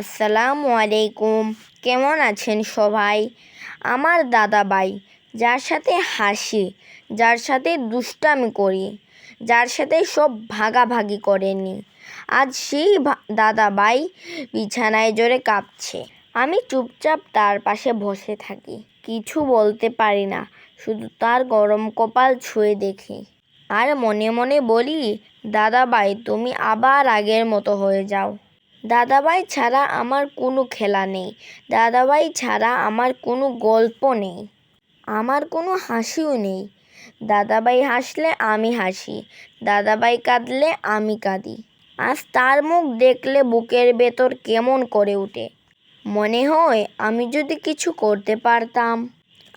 আসসালামু আলাইকুম। কেমন আছেন সবাই? আমার দাদাভাই, যার সাথে হাসি, যার সাথে দুষ্টামি করি, যার সাথে সব ভাগাভাগি করেনি, আজ সেই দাদাভাই বিছানায় জোরে কাঁপছে। আমি চুপচাপ তার পাশে বসে থাকি, কিছু বলতে পারি না, শুধু তার গরম কপাল ছুঁয়ে দেখি। আর মনে মনে বলি, দাদাভাই, তুমি আবার আগের মতো হয়ে যাও। দাদাভাই ছাড়া আমার কোনো খেলা নেই। দাদাভাই ছাড়া আমার কোনো গল্প নেই। আমার কোনো হাসিও নেই। দাদাভাই হাসলে আমি হাসি। দাদাভাই কাঁদলে আমি কাঁদি। আজ তার মুখ দেখলে বুকের ভেতর কেমন করে ওঠে মনে হয় আমি যদি কিছু করতে পারতাম,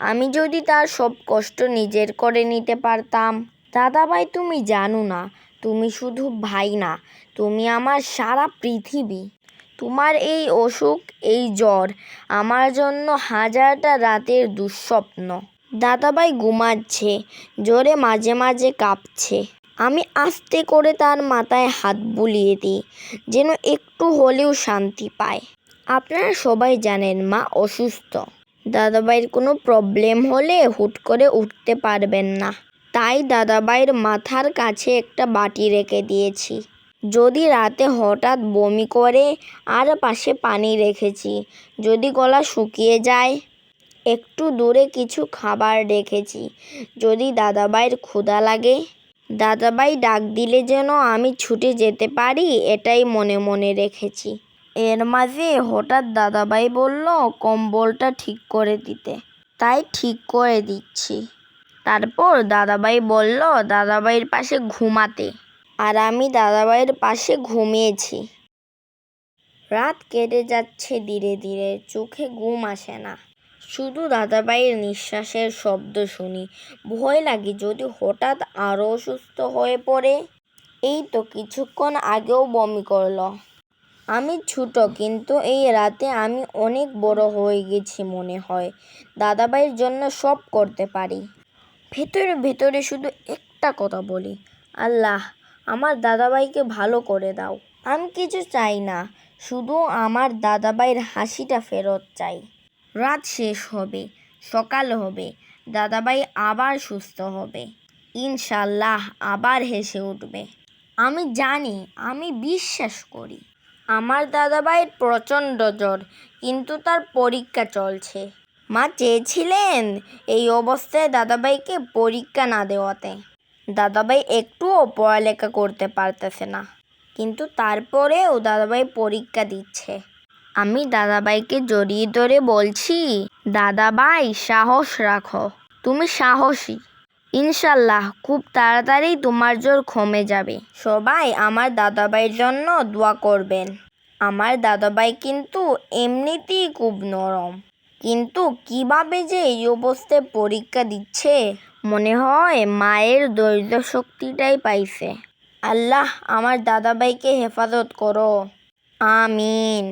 আমি যদি তার সব কষ্ট নিজের করে নিতে পারতাম। দাদাভাই তুমি জানো না তুমি শুধু ভাই না, তুমি আমার সারা পৃথিবী। তোমার এই অসুখ, এই জ্বর আমার জন্য হাজারটা রাতের দুঃস্বপ্ন। দাদাভাই ঘুমাচ্ছে জোরে মাঝে মাঝে কাঁপছে। আমি আস্তে করে তার মাথায় হাত বুলিয়ে দিই, যেন একটু হলেও শান্তি পায়। আপনারা সবাই জানেন মা অসুস্থ। দাদাভাইয়ের কোনো প্রবলেম হলে হুট করে উঠতে পারবেন না। তাই দাদাভাইয়ের মাথার কাছে একটা বাটি রেখে দিয়েছি। যদি রাতে হঠাৎ বমি করে, আর পাশে পানি রেখেছি। যদি গলা শুকিয়ে যায়, একটু দূরে কিছু খাবার রেখেছি। যদি দাদাভাইয়ের ক্ষুধা লাগে দাদাভাই ডাক দিলে যেন আমি ছুটে যেতে পারি, এটাই মনে মনে রেখেছি। এর মাঝে হঠাৎ দাদাভাই বলল, কম্বলটা ঠিক করে দিতে। তাই ঠিক করে দিচ্ছি। তারপর দাদাভাই বলল, দাদাভাইয়ের পাশে ঘুমাতে। আর আমি দাদাভাইয়ের পাশে ঘুমিয়েছি। রাত কেটে যাচ্ছে ধীরে ধীরে, চোখে ঘুম আসে না। শুধু দাদাভাইয়ের নিঃশ্বাসের শব্দ শুনি। ভয় লাগে যদি হঠাৎ আরও অসুস্থ হয়ে পড়ে। এই তো কিছুক্ষণ আগেও বমি করল। আমি ছোট, কিন্তু এই রাতে আমি অনেক বড় হয়ে গেছি মনে হয়। দাদাভাইয়ের জন্য সব করতে পারি। ভেতরে ভেতরে শুধু একটা কথা বলি। আল্লাহ, আমার দাদাভাইকে ভালো করে দাও। আমি কিছু চাই না, শুধু আমার দাদাভাইয়ের হাসিটা ফেরত চাই। রাত শেষ হবে, সকাল হবে, দাদাভাই আবার সুস্থ হবে। ইনশাল্লাহ আবার হেসে উঠবে। আমি জানি, আমি বিশ্বাস করি। আমার দাদাভাইয়ের প্রচণ্ড জ্বর, কিন্তু তার পরীক্ষা চলছে। মা চেয়েছিলেন এই অবস্থায় দাদাভাইকে পরীক্ষা না দেওয়াতে। দাদাভাই একটুও পড়ালেখা করতে পারতেছে না। কিন্তু তারপরেও দাদাভাই পরীক্ষা দিচ্ছে। আমি দাদাভাইকে জড়িয়ে ধরে বলছি, দাদাভাই, সাহস রাখো। তুমি সাহসী। ইনশাল্লাহ খুব তাড়াতাড়ি তোমার জোর কমে যাবে। সবাই আমার দাদাভাইয়ের জন্য দোয়া করবেন। আমার দাদাভাই কিন্তু এমনিতেই খুব নরম। কিন্তু কীভাবে যে এই অবস্থায় পরীক্ষা দিচ্ছে? মনে হয় মায়ের দরিদ্র শক্তিটাই পাইছে। আল্লাহ আমার দাদাভাইকে হেফাজত করো। আমিন।